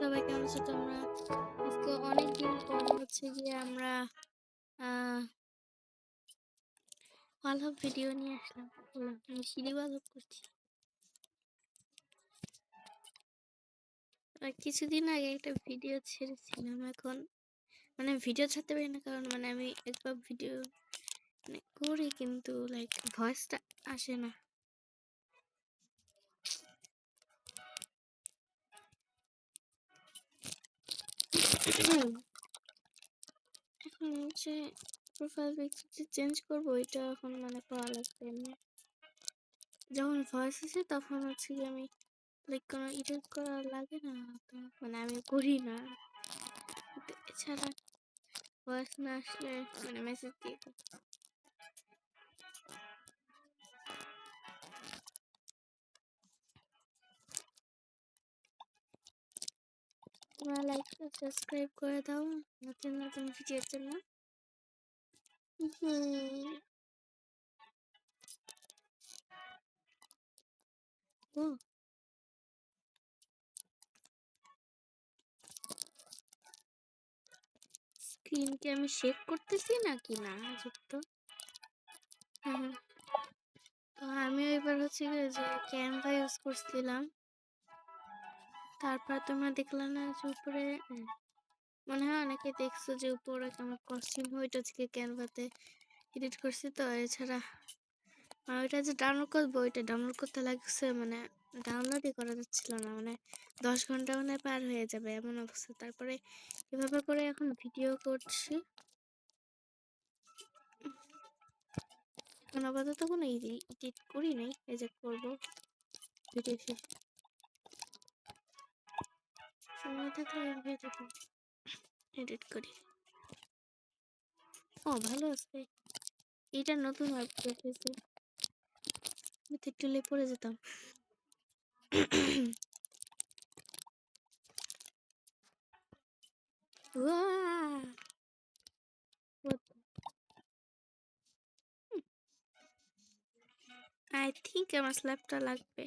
সবাই কেমন আছো তোমরা? আজকে পর হচ্ছে গিয়ে আমরা ভিডিও নিয়ে আসলাম। আমি সিঁড়ি করছি। কিছুদিন আগে একটা ভিডিও ছেড়েছিলাম, এখন মানে ভিডিও ছাড়তে পারি না, কারণ মানে আমি একবার ভিডিও মানে করি কিন্তু লাইক ভয়েসটা আসে না। এখন হচ্ছে প্রোফাইল পিকচারটি চেঞ্জ করব, এটা এখন মানে করা লাগবে এমনি যখন ভয়েস আছে তখন হচ্ছে কি আমি লাইক কোনো এডিট করা লাগে না, তো মানে আমি করি না। এছাড়া ভয়েস না আসলে মানে মেসেজ দিয়ে তোমরা লাইক সাবস্ক্রাইব করে দাও নতুন নতুন ভিডিওর জন্য হুম। স্ক্রিন কি আমি শেক করতেছি নাকি না যুক্ত তো আমি এবার হচ্ছে যে ক্যানভা ইউজ করছিলাম তারপর তোমরা দেখলাম না যে উপরে মনে হয় অনেকে দেখছ যে উপরে আমার কস্টিউম ওইটা থেকে ক্যানভাতে এডিট করছি তো এছাড়া আর ওইটা যে ডাউনলোড করব ওইটা ডাউনলোড করতে লাগছে মানে ডাউনলোডই করা যাচ্ছিল না মানে দশ ঘণ্টা মানে পার হয়ে যাবে এমন অবস্থা। তারপরে এভাবে করে এখন ভিডিও করছি। এখন আপাতত কোনো এডিট করি নাই এই যে করব ভিডিও শেষ। এডিট করি। ও, ভালো আছে। এটা নতুন আপডেট হয়েছে একটু পড়ে যেতাম. আই থিঙ্ক আমার স্ল্যাবটা লাগবে।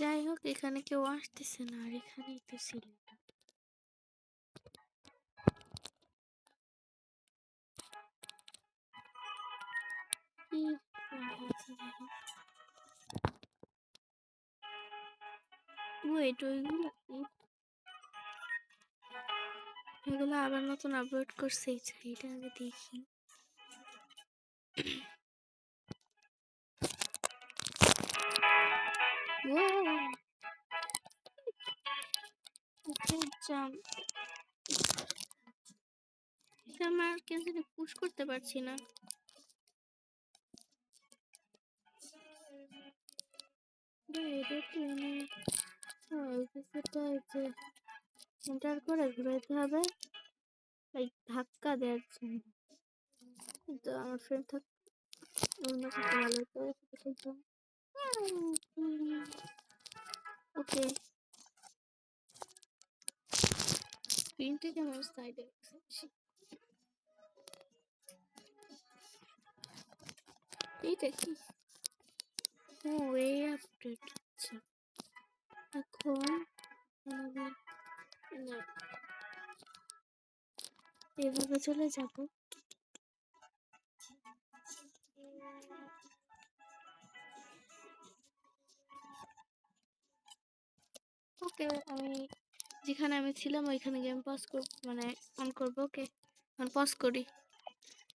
যাই হোক, এখানে কেউ আসতেছে না, আর এখানেই তো ছিল ওইগুলো এগুলো আবার নতুন আপলোড করছে এটা আগে দেখি। কেন জানি পুশ করতে পারছি না। এন্টার করে ঘুরাইতে হবে। লাইক ধাক্কা দেওয়ার জন্য। কিন্তু আমার ফ্রেন্ড থাক অন্য কিছু ভালো করে ওকে থেকে আমার সাইডে আচ্ছা এখন এভাবে চলে যাব। ওকে, আমি যেখানে আমি ছিলাম, ওইখানে গেম পজ করব মানে অন করব, ওকে? অন পজ করি।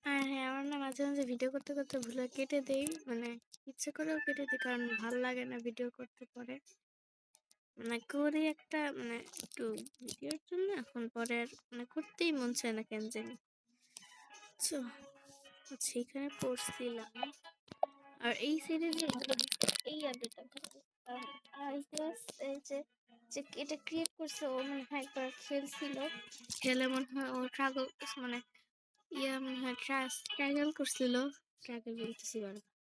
হ্যাঁ হ্যাঁ আমার না মাঝে মাঝে ভিডিও করতে করতে ভুলে কেটে দেই। মানে ইচ্ছে করেও কেটে দিই কারণ ভালো লাগে না ভিডিও করতে পরে মানে করি একটা মানে একটু ভিডিওর জন্য, এখন পরে আর মানে করতেই মন চায় না কেন জানি। তো আচ্ছা এখানে পড়ছিলাম। আর এই যে এই আপডেটটা আর এই যে এটা ক্রিয়েট করছে, ও মনে হয় একবার খেলছিল। খেলে মনে হয় ও ট্রাগল মানে ইয়া মনে হয় ট্রাগল করছিল ট্রাগল বলতেছি বারবার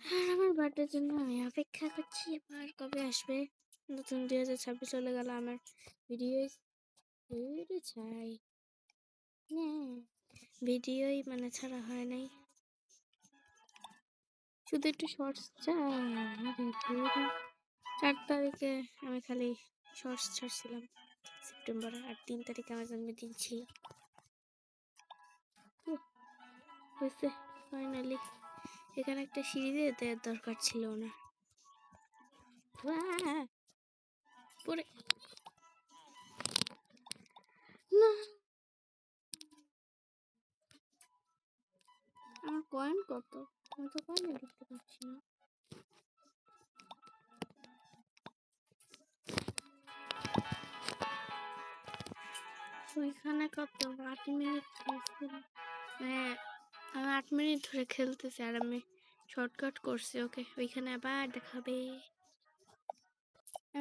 আর আমার বার্থডের জন্য আমি অপেক্ষা করছি এবার কবে আসবে নতুন দুই হাজার ছাব্বিশ চলে গেল আমার ভিডিও চাই ভিডিওই মানে ছাড়া হয় নাই শুধু একটু শর্টস চার তারিখে আমি খালি শর্টস ছাড়ছিলাম সেপ্টেম্বরে আর তিন তারিখে আমার জন্মদিন ছিল। হয়েছে ফাইনালি এখানে একটা সিঁড়ি দিয়ে দেওয়ার দরকার ছিল না! পরে না। আমার কয়েন কত? আমি তো কয়েন দেখতে পাচ্ছি না। ওইখানে কত? আট মিনিট হ্যাঁ আমি আট মিনিট ধরে খেলতেছি আর আমি শর্টকাট করছি ওকে ওইখানে আবার দেখাবে।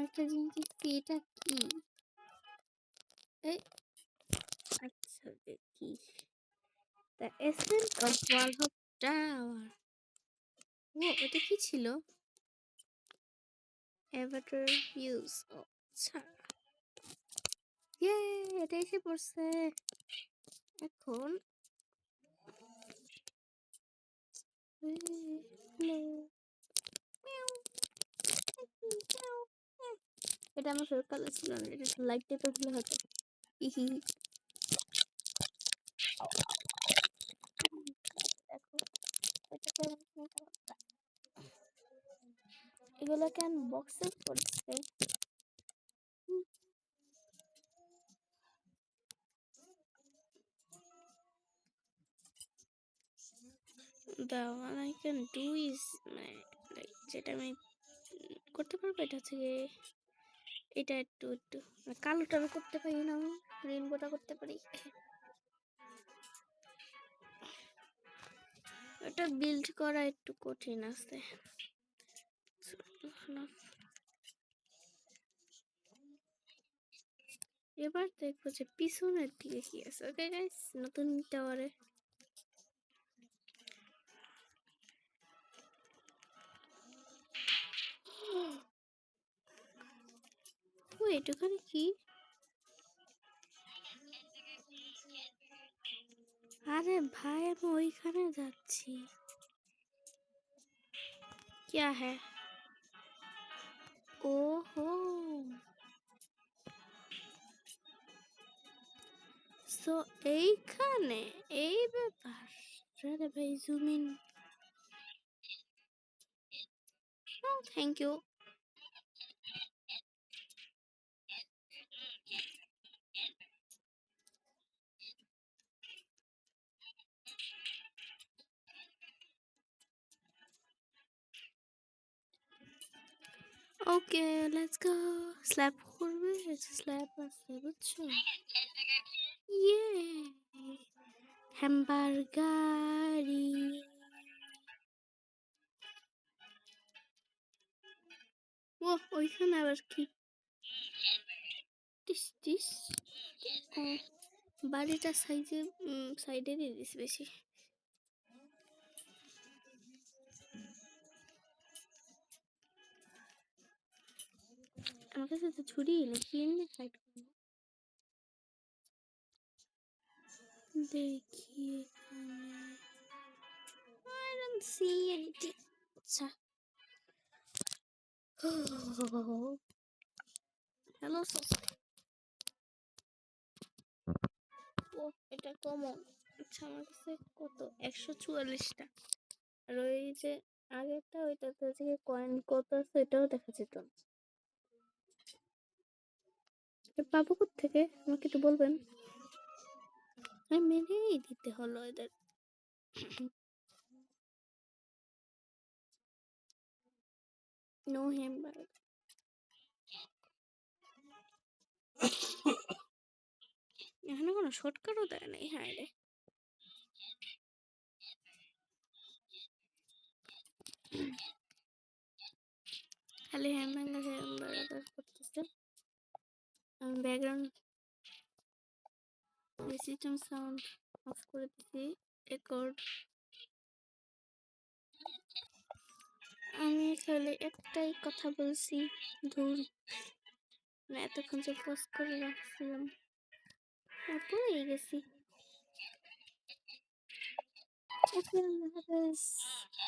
একটা জিনিস দেখছি, এটা কি? আচ্ছা দেখি। দ্য এসেন্স অফ ও, এটা কি ছিল? এভাটার ইউজ আচ্ছা। ইয়ে এটা এসে পড়ছে। এখন। এটা আমার ফেভারিট কালার ছিল না এটা লাইট টাইপের হলে হয়তো ইহি দেখো, এটা তো the one I can do is like, যেটা আমি করতে পারব, এটা হচ্ছে গিয়ে এটা একটু একটু মানে কালোটা করতে পারি না আমি রেনবোটা করতে পারি। এটা বিল্ড করা একটু কঠিন আছে। এবার দেখব যে পিছনের দিকে কি আছে। ওকে গাইস নতুন টাওয়ারে ও এটুখানি কি আরে ভাই আমি ওইখানে যাচ্ছি क्या है ওহো সো এইখানে এই ব্যাপার আরে ভাই Oh, thank you. Okay, let's go. Slap horror. It's slap and slap Yeah. hamburger. ও ওইখানে আবার কি টিস টিস ও, বাড়িটা সাইজে সাইডে দিয়ে দিস বেশি। আমার কাছে তো ছুরি নেই কি এমনি দেখি এখানে। I don't see anything আচ্ছা। হ্যালো ও এটা কমন। আচ্ছা আমার কাছে কত? একশো চুয়াল্লিশটা। আর ওই যে আগেরটা ওইটাতে হচ্ছে কয়েন কত আছে, এটাও দেখা যেত পাবো থেকে আমাকে একটু বলবেন। মেরেই দিতে হলো এদের। নো হ্যামবার্গ এখানে কোনো শর্টকাটও দেয় নাই হ্যাঁ রে। খালি হ্যামবার্গার হ্যামবার্গার করতেছে। আমি ব্যাকগ্রাউন্ড সিস্টেম সাউন্ড অফ করে দিছি রেকর্ড আমি খালি একটাই কথা বলছি ধুর। এতক্ষণ যে পোস্ট করে রাখছিলাম তারপরে গেছি।